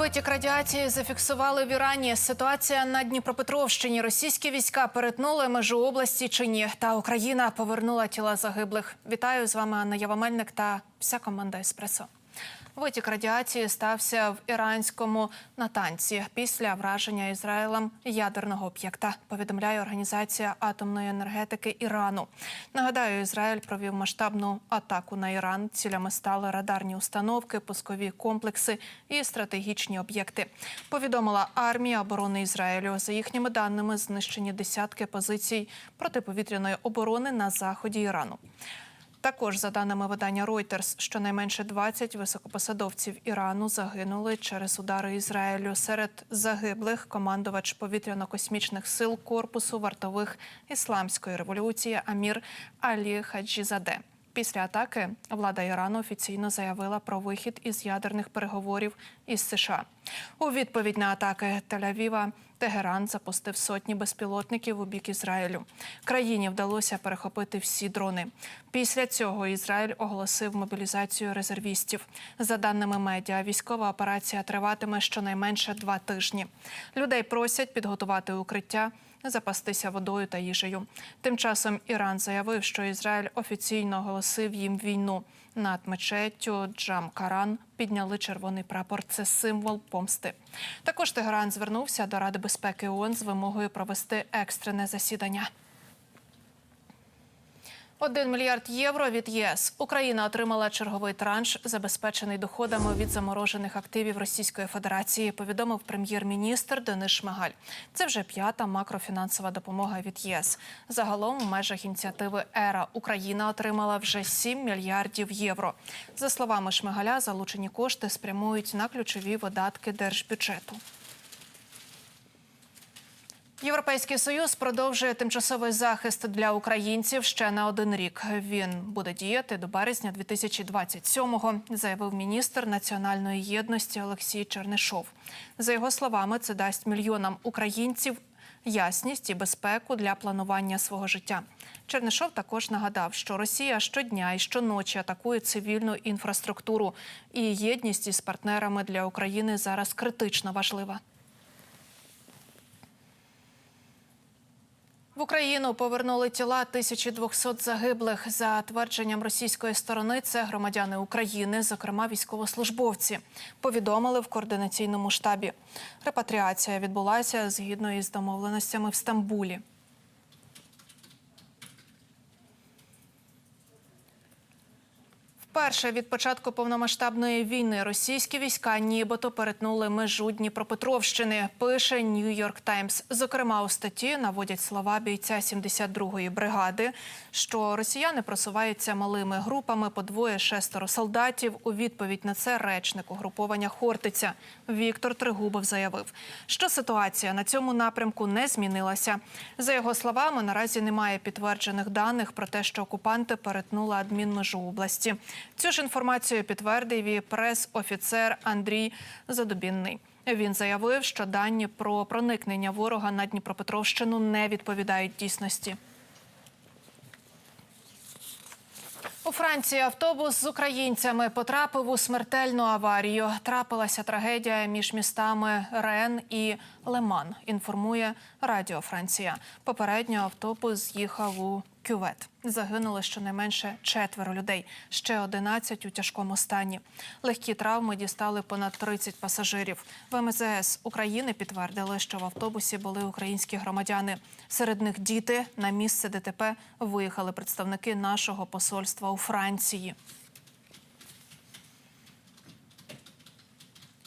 Витік радіації зафіксували в Ірані. Ситуація на Дніпропетровщині. Російські війська перетнули межу області чи ні. Та Україна повернула тіла загиблих. Вітаю з вами Анна Явамельник та вся команда Еспресо. Витік радіації стався в іранському Натанці після враження Ізраїлем ядерного об'єкта. Повідомляє організація атомної енергетики Ірану. Нагадаю, Ізраїль провів масштабну атаку на Іран. Цілями стали радарні установки, пускові комплекси і стратегічні об'єкти. Повідомила армія оборони Ізраїлю. За їхніми даними, знищені десятки позицій протиповітряної оборони на заході Ірану. Також, за даними видання Reuters, щонайменше 20 високопосадовців Ірану загинули через удари Ізраїлю. Серед загиблих командувач повітряно-космічних сил корпусу вартових ісламської революції Амір Алі Хаджізаде. Після атаки влада Ірану офіційно заявила про вихід із ядерних переговорів із США. У відповідь на атаки Тель-Авіва Тегеран запустив сотні безпілотників у бік Ізраїлю. Країні вдалося перехопити всі дрони. Після цього Ізраїль оголосив мобілізацію резервістів. За даними медіа, військова операція триватиме щонайменше два тижні. Людей просять підготувати укриття запастися водою та їжею. Тим часом Іран заявив, що Ізраїль офіційно оголосив їм війну. Над мечеттю Джам Каран підняли червоний прапор. Це символ помсти. Також Тегеран звернувся до Ради безпеки ООН з вимогою провести екстрене засідання. Один мільярд євро від ЄС. Україна отримала черговий транш, забезпечений доходами від заморожених активів Російської Федерації. Повідомив прем'єр-міністр Денис Шмигаль. Це вже п'ята макрофінансова допомога від ЄС. Загалом, у межах ініціативи ЕРА Україна отримала вже 7 мільярдів євро. За словами Шмигаля, залучені кошти спрямують на ключові видатки держбюджету. Європейський союз продовжує тимчасовий захист для українців ще на один рік. Він буде діяти до березня 2027-го, заявив міністр національної єдності Олексій Чернишов. За його словами, це дасть мільйонам українців ясність і безпеку для планування свого життя. Чернишов також нагадав, що Росія щодня і щоночі атакує цивільну інфраструктуру, і єдність із партнерами для України зараз критично важлива. В Україну повернули тіла 1200 загиблих. За твердженням російської сторони, це громадяни України, зокрема військовослужбовці. Повідомили в координаційному штабі. Репатріація відбулася згідно із домовленостями в Стамбулі. Вперше від початку повномасштабної війни російські війська нібито перетнули межу Дніпропетровщини. Пише Нью-Йорк Таймс. Зокрема, у статті наводять слова бійця 72-ї бригади, що росіяни просуваються малими групами по двоє-шестеро солдатів. У відповідь на це речник угруповання Хортиця Віктор Тригубов заявив, що ситуація на цьому напрямку не змінилася. За його словами, наразі немає підтверджених даних про те, що окупанти перетнули адмінмежу області. Цю ж інформацію підтвердив і прес-офіцер Андрій Задубінний. Він заявив, що дані про проникнення ворога на Дніпропетровщину не відповідають дійсності. У Франції автобус з українцями потрапив у смертельну аварію. Трапилася трагедія між містами Рен і Леман. Інформує Радіо Франція. Попередньо автобус з'їхав у кювет. Загинули щонайменше четверо людей, ще 11 у тяжкому стані. Легкі травми дістали понад 30 пасажирів. В МЗС України підтвердили, що в автобусі були українські громадяни. Серед них діти на місце ДТП виїхали представники нашого посольства у Франції.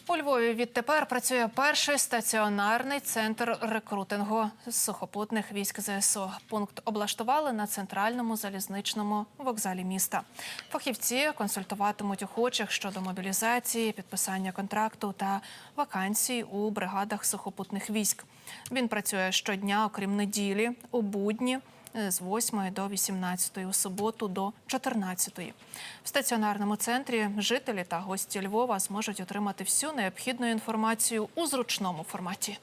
У Львові відтепер працює перший стаціонарний центр рекрутингу сухопутних військ ЗСУ. Пункт облаштували на центральному залізничному вокзалі міста. Фахівці консультуватимуть охочих щодо мобілізації, підписання контракту та вакансій у бригадах сухопутних військ. Він працює щодня, окрім неділі, у будні з 8 до 18, у суботу до 14. В стаціонарному центрі жителі та гості Львова зможуть отримати всю необхідну інформацію у зручному форматі.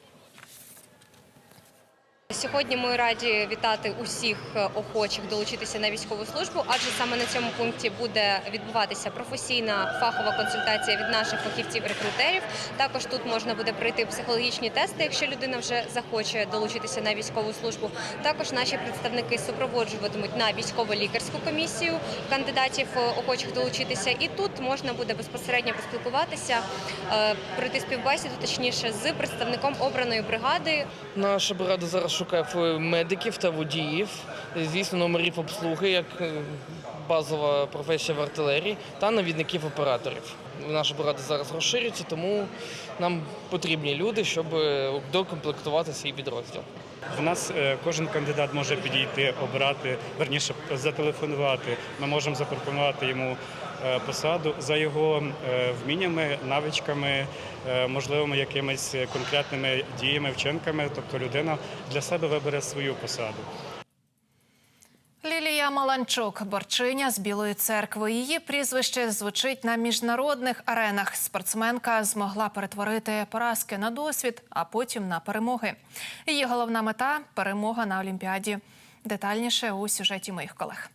Сьогодні ми раді вітати усіх охочих долучитися на військову службу, адже саме на цьому пункті буде відбуватися професійна фахова консультація від наших фахівців-рекрутерів. Також тут можна буде пройти психологічні тести, якщо людина вже захоче долучитися на військову службу. Також наші представники супроводжуватимуть на військово-лікарську комісію кандидатів е, охочих долучитися. І тут можна буде безпосередньо поспілкуватися, е, пройти співбесіду, точніше, з представником обраної бригади. Наша бригада зараз шукає ф- медиків та водіїв, звісно, номерів обслуги, як е, базова професія в артилерії, та навідників операторів. Наша бригада зараз розширюється, тому нам потрібні люди, щоб е, докомплектувати свій підрозділ. В нас е, кожен кандидат може підійти, обрати, верніше зателефонувати. Ми можемо запропонувати йому посаду за його е, вміннями, навичками, е, можливими якимись конкретними діями, вчинками. Тобто людина для себе вибере свою посаду. Лілія Маланчук, борчиня з Білої церкви. Її прізвище звучить на міжнародних аренах. Спортсменка змогла перетворити поразки на досвід, а потім на перемоги. Її головна мета перемога на Олімпіаді. Детальніше у сюжеті моїх колег.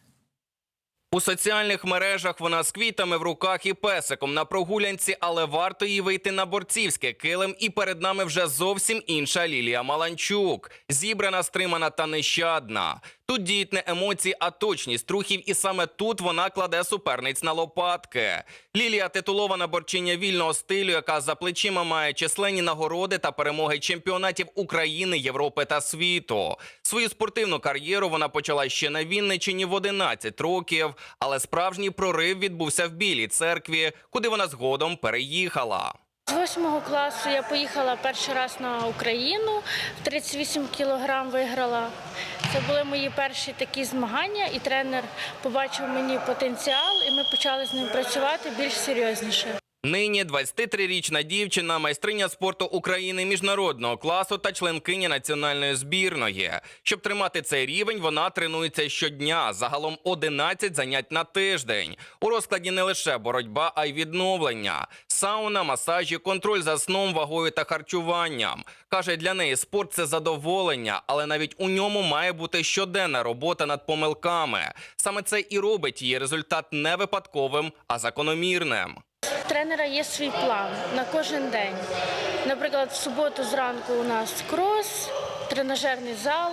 У соціальних мережах вона з квітами в руках і песиком на прогулянці, але варто їй вийти на борцівське килим. І перед нами вже зовсім інша Лілія Маланчук, зібрана, стримана та нещадна. Тут діють не емоції, а точність рухів, і саме тут вона кладе суперниць на лопатки. Лілія титулована борчиня вільного стилю, яка за плечима має численні нагороди та перемоги чемпіонатів України, Європи та світу. Свою спортивну кар'єру вона почала ще на Вінниччині в 11 років, але справжній прорив відбувся в Білій церкві, куди вона згодом переїхала. З восьмого класу я поїхала перший раз на Україну, в 38 кілограм виграла. Це були мої перші такі змагання, і тренер побачив мені потенціал, і ми почали з ним працювати більш серйозніше. Нині 23-річна дівчина, майстриня спорту України міжнародного класу та членкиня національної збірної. Щоб тримати цей рівень, вона тренується щодня. Загалом 11 занять на тиждень. У розкладі не лише боротьба, а й відновлення. Сауна, масажі, контроль за сном, вагою та харчуванням. Каже, для неї спорт це задоволення, але навіть у ньому має бути щоденна робота над помилками. Саме це і робить її результат не випадковим, а закономірним. Тренера є свій план на кожен день. Наприклад, в суботу зранку у нас крос, тренажерний зал.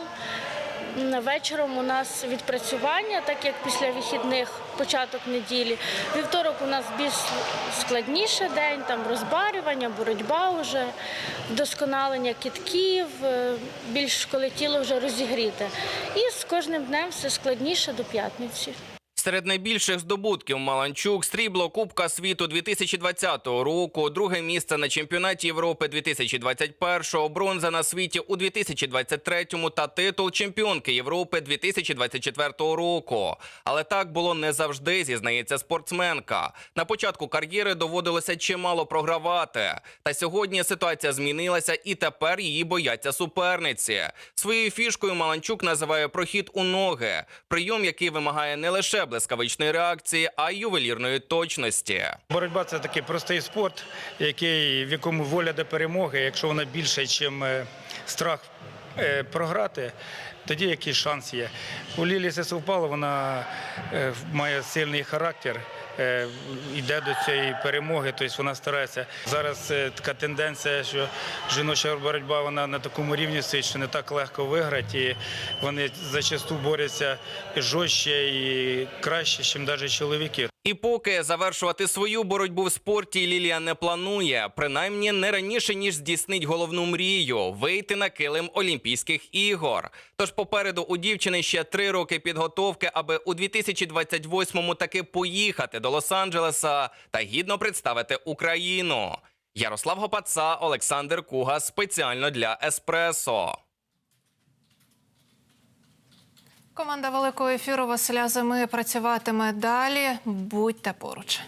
Вечором у нас відпрацювання, так як після вихідних початок неділі. Вівторок у нас більш складніше день, там розбарювання, боротьба вже, вдосконалення кітків, е, більш коли тіло вже розігріте. І з кожним днем все складніше до п'ятниці. Серед найбільших здобутків Маланчук срібло Кубка світу 2020 року, друге місце на чемпіонаті Європи 2021, бронза на світі у 2023 та титул чемпіонки Європи 2024 року. Але так було не завжди, зізнається спортсменка. На початку кар'єри доводилося чимало програвати. Та сьогодні ситуація змінилася, і тепер її бояться суперниці. Своєю фішкою Маланчук називає прохід у ноги, прийом, який вимагає не лише блискавичної реакції, а й ювелірної точності. Боротьба це такий простий спорт, який, в якому воля до перемоги, якщо вона більше, ніж страх е, програти, тоді якийсь шанс є. У Лілі це совпало, вона е, має сильний характер. Е, Йде до цієї перемоги, тобто вона старається. Зараз е, така тенденція, що жіноча боротьба вона на такому рівні стоїть, що не так легко виграти. І вони зачасту борються жорстче і краще, ніж навіть чоловіки. І поки завершувати свою боротьбу в спорті Лілія не планує, принаймні не раніше ніж здійснить головну мрію вийти на килим Олімпійських ігор. Тож попереду у дівчини ще три роки підготовки, аби у 2028-му таки поїхати до Лос-Анджелеса та гідно представити Україну. Ярослав Гопаца, Олександр Куга спеціально для Еспресо. Команда великого ефіру Василя Зими працюватиме далі. Будьте поруч.